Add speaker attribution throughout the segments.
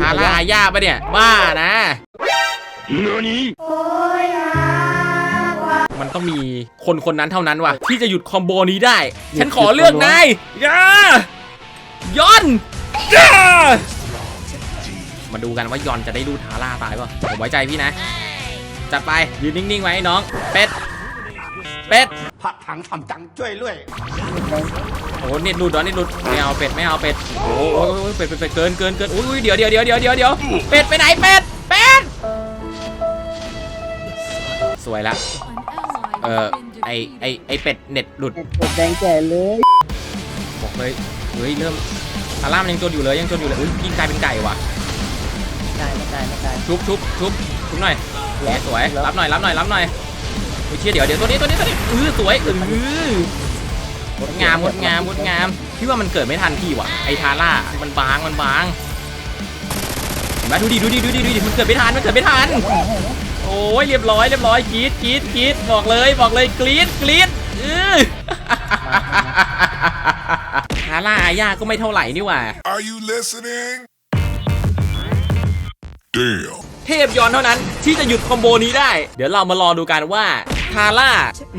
Speaker 1: พาล่าอาญาปะเนี่ย บ้านะ มันต้องมีคนคนนั้นเท่านั้นว่ะ ที่จะหยุดคอมโบนี้ได้ ฉันขอเลือกนายย่ายอนย่ามาดูกันว่ายอนจะได้ดูทาร่าตายป่ะผมไว้ใจพี่นะ จัดไป ยืนนิ่งๆไว้ไอ้น้อง เป็ด เป็ด
Speaker 2: ผัดถังทำจังช่วยด้วย
Speaker 1: โอ้โหเน็ตหลุดเหรอเน็ตหลุดไม่เอาเป็ดไม่เอาเป็ดโอ้โหโอ้โหเป็ดเป็ดเป็ดเกินเกินเกินอุ้ยเดี๋ยวเดี๋ยวเดี๋ยวเดี๋ยวเดี๋ยวเดี๋ยวเป็ดไปไหนเป็ดเป็ดสวยละเออไอไอไอเป็ดเน็ตหลุด
Speaker 3: กดแดงแก่เลย
Speaker 1: บอกเลยเฮ้ยเริ่มอาร่ามนยังจนอยู่เลยยังจนอยู่เลยอุ้ยกินกลายเป็นไก่ว่ะ
Speaker 3: ตายไม่ตายไม่ตาย
Speaker 1: ชุบชุบชุบชุบหน่อยเอ๊ะสวยรับหน่อยรับหน่อยรับหน่อยอุ้ยเชี่ยเดี๋ยวเดี๋ยวตัวนี้ตัวนี้ตัวนี้เออสวยเออ งดงามงดงามงดงามพี่ว่ามันเกิดไม่ทันพี่ว่ะไอทาร่ามันบางมันบางเห็นไหมดูดิดูดิดูดิดูดิมันเกิดไม่ทันมันเกิดไม่ทันโอ้ยเรียบร้อยเรียบร้อยกรีดกรีดกรีดบอกเลยบอกเลยกรีดกรีดเออฮาร่าอาญาก็ไม่เท่าไหร่นี่หว่า
Speaker 4: Are you listening? Damn.
Speaker 1: เทพยอนเท่านั้นที่จะหยุดคอมโบนี้ได้ เดี๋ยวเรามารอดูกันว่าทาร่า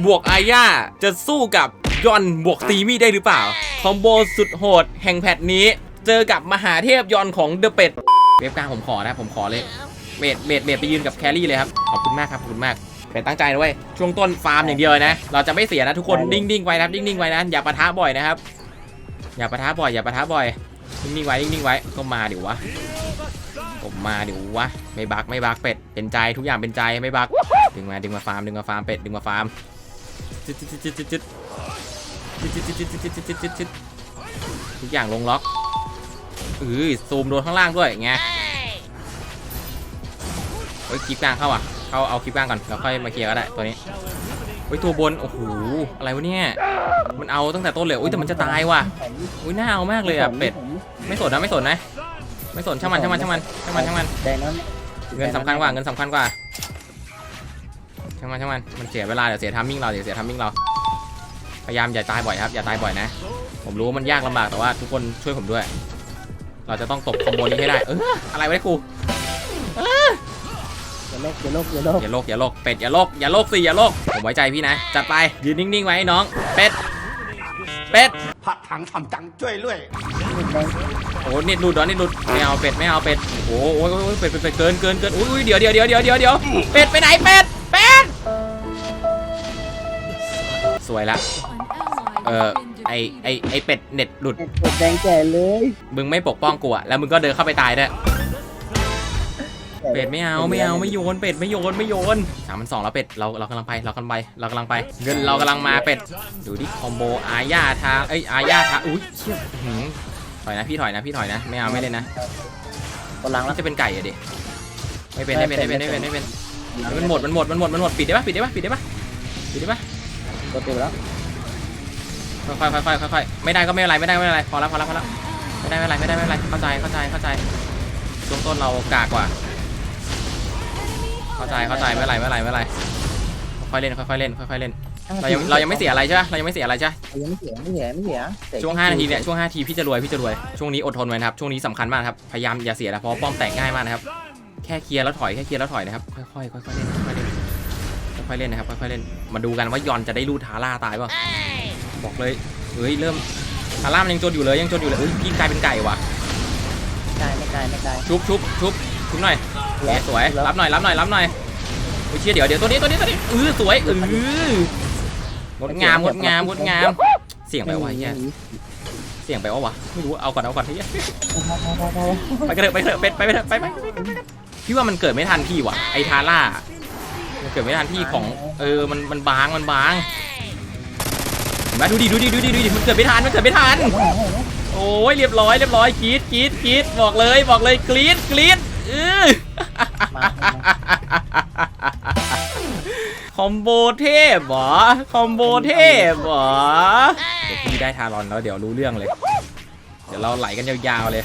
Speaker 1: บวกอาญาจะสู้กับ ยอนบวกตีมี่ได้หรือเปล่า คอมโบสุดโหดแห่งแพทนี้ เจอกับมหาเทพยอนของเดอะเป็ดเว็บกลางผมขอนะผมขอเลยเบดเบดเบดไปยืนกับแครี่เลยครับ ขอบคุณมากครับขอบคุณมากเป็นตั้งใจนะเว้ยช่วงต้นฟาร์มอย่างเดียวเลยนะ เราจะไม่เสียนะทุกคนนิ่งๆไว้นะครับนิ่งๆไว้นะอย่าปะทะบ่อยนะครับ อย่าปะทะบ่อยอย่าปะทะบ่อยนิ่งๆไว้นิ่งๆไว้ก็มาเดี๋ยววะผมมาเดี๋ยววะไม่บักไม่บักเป็ดเป็นใจทุกอย่างเป็นใจไม่บักดึงมาดึงมาฟาร์มดึงมาฟาร์มเป็ดดึงมาฟาร์มจึ๊ดจึ๊ดจึ๊ดจึ๊ด ทุกอย่างลงล็อกเออซูมโดนข้างล่างด้วยไงเฮ้ยคลิปกลางเข้าอะ เข้าเอาคลิปกลางก่อนแล้วค่อยมาเคลียร์ก็ได้ตัวนี้เฮ้ยตัวบนโอ้โหอะไรวะเนี่ยมันเอาตั้งแต่ต้นเลยอุ้ยแต่มันจะตายว่ะอุ้ยน่าเอามากเลยอะเป็ดไม่สนนะไม่สนนะ ไม่สนช่างมันช่างมันช่างมันช่างมันช่างมั
Speaker 3: น
Speaker 1: เงินสำคัญกว่าเงินสำคัญกว่าช่างมันช่างมันมันเสียเวลาเดี๋ยวเสียทัมมิ่งเราเดี๋ยวเสียทัมมิ่งเรา พยายามอย่าตายบ่อยครับอย่าตายบ่อยนะ ผมรู้ว่ามันยากลำบากแต่ว่าทุกคนช่วยผมด้วย เราจะต้องตบคอมโบนี้ให้ได้ เอออะไรวะเนี่ยครู
Speaker 3: อย่าโลกอย่าโลกอย่าโลก
Speaker 1: อย่าโลกอย่าโลกเป็ดอย่าโลกอย่าโลกสิอย่าโลกผมไว้ใจพี่นะจัดไปยืนนิ่งๆไว้ไอ้น้อง เป็ดเป็ด
Speaker 2: ผัดถังทำจังช่วยด้วย
Speaker 3: แดง
Speaker 1: โอ้เน็ตหลุดเหรอเน็ตหลุดไม่เอาเป็ดไม่เอาเป็ดโอ้โหโอ้ยโอ้ยโอ้ยเป็ดเป็ดเป็ดเกินเกินเกินอุ้ยอุ้ยเดี๋ยวเดี๋ยวเดี๋ยวเดี๋ยวเดี๋ยวเดี๋ยวเป็ดไปไหนเป็ดเป็ด สวยละ เออไอไอไอเป็ดเน็ตหลุด
Speaker 3: กดแดงแก่เลย
Speaker 1: มึงไม่ปกป้องกูอะแล้วมึงก็เดินเข้าไปตายด้วย เป็ดไม่เอาไม่เอาไม่โยนเป็ดไม่โยนไม่โยนสามพันสองแล้วเป็ดเราเรากำลังไปเรากำลังไปเรากำลังไปเงินเรากำลังมาเป็ดดูดิคอมโบอาญาทาเอ้ยอาญาทาอุ้ยเชี่ยอื้อหือถอยนะพี่ถอยนะพี่ถอยนะไม่เอาไม่เล่นนะ
Speaker 3: กำลัง
Speaker 1: แล้
Speaker 3: แล้วว
Speaker 1: จะเป็นไก่อะดิไม่เป็นไม่เป็นไม่เป็นไม่เป็นไม่เป็นมันหมดมันหมดมันหมดมันหมดปิดได้ปะปิดได้ปะปิดได้ปะปิดได้ปะ
Speaker 3: กดติดแล้ว
Speaker 1: ค่อยๆค่อยๆค่อยๆไม่ได้ก็ไม่เป็นไรไม่ได้ก็ไม่เป็นไรพอแล้วพอแล้วพอแล้วไม่ได้ไม่เป็นไรไม่ได้ไม่เป็นไรเข้าใจเข้าใจเข้าใจช่วงต้นเรากากกว่า เข้าใจเข้าใจไม่เป็นไรไม่เป็นไรไม่เป็นไรค่อยๆเล่นค่อยๆเล่นค่อยๆเล่นเรายังเรายังไม่เสียอะไรใช่ปะเรายังไม่เสียอะไรใช่ปะ
Speaker 3: ยังไม่เสียไม่เสียไม่เสีย
Speaker 1: ช่วง5นาทีเนี่ยช่วง5นาทีพี่จะรวยพี่จะรวยช่วงนี้อดทนไว้นะครับช่วงนี้สำคัญมากนะครับพยายามอย่าเสียนะเพราะว่าป้อมแตกง่ายมากนะครับแค่เคลียร์แล้วถอยแค่เคลียร์แล้วถอยนะครับค่อยๆค่อยๆเล่นค่อยๆเล่น ค่อยๆเล่นนะครับค่อยๆเล่นมาดูกันว่ายอนจะได้ลูดทาร่าตายเปล่าบอกเลยเฮ้ยเริ่มทาร่ามันยังจนอยู่เลยยังจนอยู่เลยอุ้ยพี่กลายเป็นไก่ว่ะ
Speaker 3: ตายไม่ตายไม่ตาย
Speaker 1: ชุบชุบชุบชุบหน่อยเอ๊ะสวยรับหน่อยรับหน่อยรับหน่อยโอ้ยเชี่ยเดี๋ยวเดี๋ยวตัวนี้ตัวนี้ตัวนี้เออสวยเอองดงามงดงามงดงาม เสียงไปวะเฮียเสียงไปวะวะไม่รู้เอาก่อนเอาก่อนเฮียไปกันเถอะไปเถอะไปไปไปเถอะไปไปไปไปพี่ว่ามันเกิดไม่ทันพี่ว่ะไอทาร่ามัน เกิดไม่ทันพี่ของเออมันมันบางมันบางเห็นไหมดูดิดูดิดูดิดูดิมันเกิดไม่ทันมันเกิดไม่ทันโอ้ยเรียบร้อยเรียบร้อยกรีดกรีดกรีดบอกเลยบอกเลยกรีดกรีดเออ
Speaker 3: มา
Speaker 1: คอมโบเทพเหรอคอมโบเทพเหรอเดี๋ยวพี่ได้ทารอนแล้วเดี๋ยวรู้เรื่องเลย เดี๋ยวเราไหลกันยาวๆเลย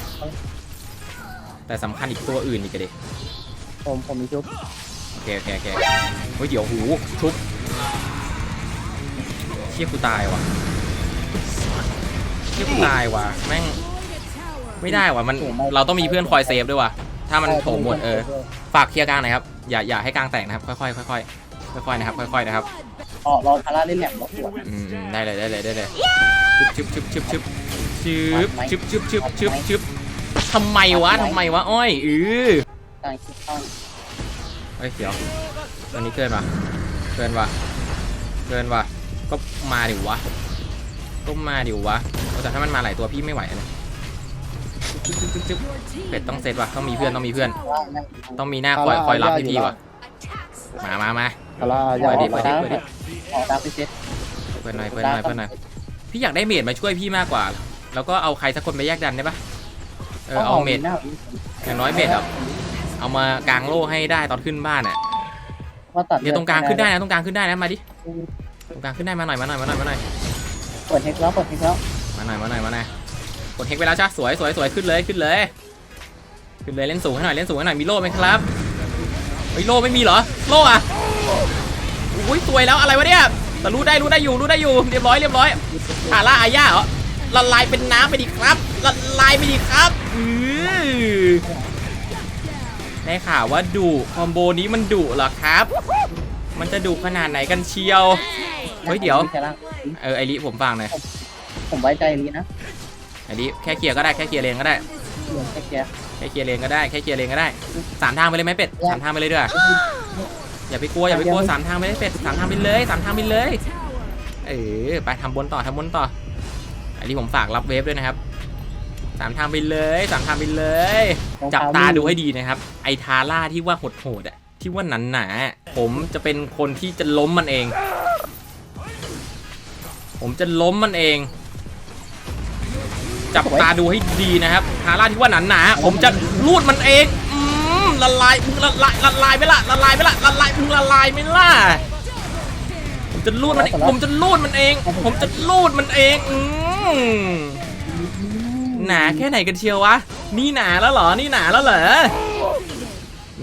Speaker 1: แต่สำคัญอีกตัวอื่นอีกอะดิ
Speaker 3: ผมผมมีชุบ
Speaker 1: โอ เคโอเคโอเคเฮ้ยเดี๋ยวหูชุบเชี่ยกูตายว่ะเชี่ยกูตายว่ะแม่งไม่ได้ว่ะมันเราต้องมีเพื่อนคอยเซฟด้วยว่ะถ้ามันโถมหมดเออฝากเคลียร์กลางหน่อยครับอย่าอย่าให้กลางแตกนะครับ ค่อยๆค่อยๆค่อยๆนะครับค่อยๆนะครับ
Speaker 3: รอรอทาร่าเล่นแหลมรอหัว
Speaker 1: อืมอืมได้เลยได้เลยได้เลยชึบชึบชึบชึบชึบชึบชึบชึบชึบชึบชึบทำไมวะทำไมวะอ้อยเออก
Speaker 3: ลางคิดข้าง
Speaker 1: เฮ้ยเดี๋ยวตอนนี้เกินว่ะเกินว่ะเกินว่ะก็มาดิวะก็มาดิวะแต่ถ้ามันมาหลายตัวพี่ไม่ไหวเลยชึบชึบชึบชึบเป็ดต้องเซตว่ะต้องมีเพื่อนต้องมีเพื่อน
Speaker 3: ล่างนั่ง
Speaker 1: ต้องมีหน้าคอยคอยรับพี่พี่ว่ะมามามา
Speaker 3: ทาร่า
Speaker 1: เปิดดิเปิดดิเปิดดิ
Speaker 3: ออกตามไปเซ็ต
Speaker 1: เปิดหน่อยเปิดหน่อยเปิดหน่อยพี่อยากได้เมดมาช่วยพี่มากกว่า แล้วก็เอาใครสักคนไปแยกดันได้ปะเออเอาเมดอย่างน้อยเมดแบบ เอามากางโล่ให้ได้ตอนขึ้นบ้านอะ
Speaker 3: ว่าตัด
Speaker 1: เดี๋ยวตรงกลางขึ้นได้นะตรงกลางขึ้นได้นะมาดิตรงกลางขึ้นได้มาหน่อยมาหน่อยมาหน่อยมาหน่อย
Speaker 3: เปิดเฮกแล้วเปิดเฮกแล้ว
Speaker 1: มาหน่อยมาหน่อยมาหน่อยกดเฮกไปแล้วจ้าสวยสวยสวยขึ้นเลยขึ้นเลย ขึ้นเลยเล่นสูงให้หน่อยเล่นสูงให้หน่อยมีโล่ไหมครับเฮ้ยโล่ไม่มีเหรอโล่อะอุ้ยสวยแล้วอะไรวะเนี่ยแต่รู้ได้รู้ได้อยู่รู้ได้อยู่เรียบร้อยเรียบร้อยฮาร่าอาญาเหรอละลายเป็นน้ำไปดิครับละลายไปดิครับอือ ได้ข่าวว่าดุคอมโบนี้มันดุเหรอครับ มันจะดุขนาดไหนกันเชียว เฮ้ยเดี๋ยว เออไอริผมฟังหน่อย
Speaker 3: ผมไว้ใจลีนะ
Speaker 1: ไอริแค่เคลียร์ก็ได้แค่เคลียร์เลนก็ได้
Speaker 3: เรื่องแค่แก
Speaker 1: แค่เคลียร์เลนก็ได้แค่เคลียร์เลนก็ได้สามทางไปเลยไหมเป็ดสามทางไปเลยด้วยอย่าไปกลัวอย่าไปกลัวสามทางไปเลยเป็ดสามทางไปเลยสามทางไปเลย เออไปทำบนต่อทำบนต่ออันนี้ผมฝากรับเวฟด้วยนะครับ สามทางไปเลยสามทางไปเลย จับตาดูให้ดีนะครับ ไอทาร่าที่ว่าโหดๆอะที่ว่าหนันหนาๆผมจะเป็นคนที่จะล้มมันเอง ผมจะล้มมันเอง จับตาดูให้ดีนะครับทาร่าที่ว่าหนาหนาๆผมจะรูดมันเองอืมละลายมึงละลายละลายไหมล่ะละลายไหมล่ะละลายมึงละลายไหมล่ะผมจะรูดมันเอง ผมจะรูดมันเองผมจะรูดมันเองอืม หนาแค่ไหนกันเชียววะ นี่หนาแล้วเหรอ นี่หนาแล้วเหรอ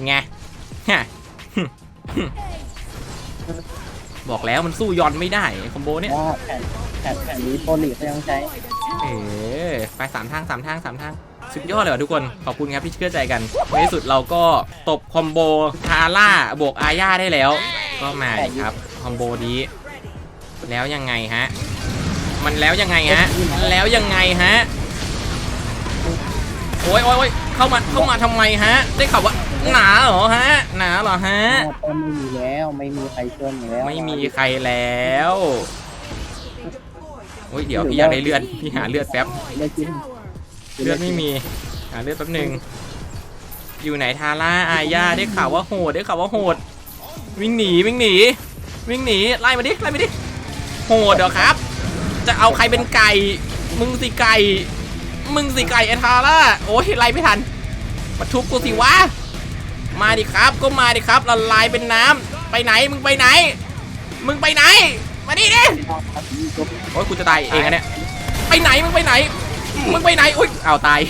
Speaker 1: ไงฮะบอกแล้วมันสู้ยอนไม่ได้ไอ้คอมโบเนี่ย
Speaker 3: ว่าแผนแผนแผนนี้โปรลีกเขายังใช้
Speaker 1: เออไปสามทางสามทางสามทาง สุดยอดเลยว่ะทุกคน ขอบคุณครับที่เชื่อใจกัน ในที่สุดเราก็ตบคอมโบทาร่าบวกอาญาได้แล้ว ก็มาดิครับ คอมโบนี้ แล้วยังไงฮะ มันแล้วยังไงฮะ แล้วยังไงฮะโอ้ยโอ้ยโอ้ยเข้ามาเข้ามาทำไมฮะ ได้ข่าวว่าหนาเหรอฮะ หนาเหรอฮะ
Speaker 3: เติมไม่มีแล้วไม่มีใครเชื่อมแล้ว
Speaker 1: ไม่มีใครแล้วโอ้ยเดี๋ยวพี่อยากได้เลือดพี่หาเลือดแป๊บ
Speaker 3: เลือดกิน
Speaker 1: เลือดไม่มีหาเลือดแป๊บหนึ่งอยู่ไหนทาร่าอาญาได้ข่าวว่าโหดได้ข่าวว่าโหด วิ่งหนีวิ่งหนี วิ่งหนีไล่มาดิไล่มาดิโหดเหรอครับ จะเอาใครเป็นไก่ มึงสิไก่ มึงสิไก่ไอทาร่าโอ้ยไล่ไม่ทัน มาทุบกูสิวะ มาดิครับ ก็มาดิครับละลายเป็นน้ำไปไหนมึงไปไหน มึงไปไหน มาดิดิโอ้ยกูจะตายเองอะเนี่ย ไปไหนมึงไปไหน มึงไปไหน อุ้ยเอาวตาย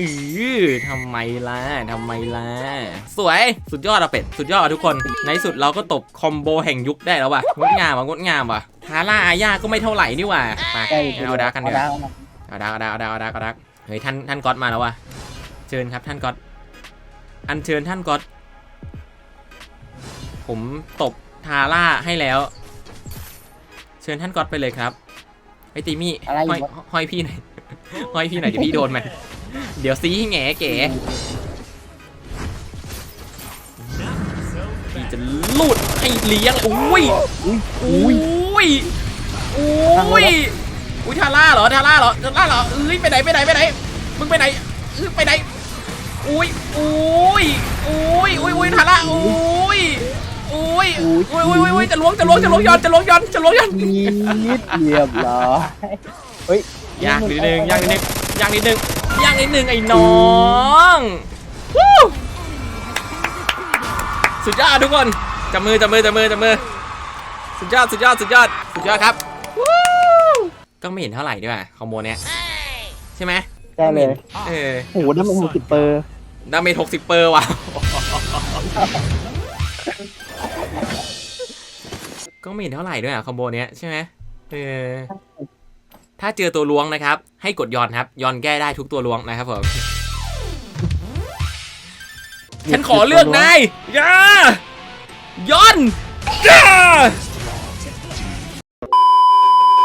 Speaker 1: อือทำไมล่ะทำไมล่ะ สวยสุดยอดอะเป็ด สุดยอดอะทุกคน ในที่สุดเราก็ตบคอมโบแห่งยุคได้แล้วว่ะงดงามว่ะงดงามว่ะทาร่าอาญาก็ไม่เท่าไหร่นี่หว่าไป
Speaker 3: ใกล้
Speaker 1: งั้นเอาดาร์กกันดีกว่า
Speaker 3: เอาดาร์กเอามา
Speaker 1: เอาดาวเอาดาวเอาดาวเอาดาวเฮ้ยท่านท่านก๊อตมาแล้วว่ะเชิญครับท่านก๊อตอัญเชิญท่านก๊อตผมตบทาร่าให้แล้ว เชิญท่านก๊อตไปเลยครับไอตีมี่
Speaker 3: อะไรอยู่
Speaker 1: ห้อยวะห้อยพี่หน่อยห้อยพี่หน่อยเดี๋ยวพี่โดนมัน เดี๋ยวซีให้แง่เก๋พี่จะลูดให้เลี้ยงอุ้ย
Speaker 3: อุ้ย
Speaker 1: อุ้ยอุ้ยอุ้ยอุ้ยทาร่าเหรอทาร่าเหรอทาร่าเหรอเอ้ยไปไหนไปไหนไปไหนมึงไปไหนเอ้ยไปไหนอุ้ยอุ้ยอุ้ยอุ้ยอุ้ยทาร่าอุ้ยอุ้ยอุ้ยอุ้ยอุ้ยอุ้ยจะล้วงจะล้วงจะล้วงย้อนจะล้วงย้อนจะล้วงย้อน
Speaker 3: นิดเรียบร้อยเฮ้ย
Speaker 1: ยากนิดนึงยากนิดนึงยากนิดนึงยาก นิดนึงไอ้น้องสุดยอดทุกคนจับมือจับมือจับมือจับมือสุดยอดสุดยอดสุดยอดสุดยอดครับก็ไม่เห็นเท่าไหร่ด้วยคอมโบเนี้ยใช่ไหม
Speaker 3: ได้เลย
Speaker 1: เออ
Speaker 3: โอ้โหนั่นมันหกสิบเปอร์
Speaker 1: ดาเมจหกสิบเปอร์ว่ะก็ไม่เห็นเท่าไหร่ด้วยอะคอมโบเนี้ยใช่ไหมเออ ถ้าเจอตัวล้วงนะครับ ให้กดยอนครับยอนแก้ได้ทุกตัวล้วงนะครับผมฉันขอเลือกนายอย่ายอนอย่า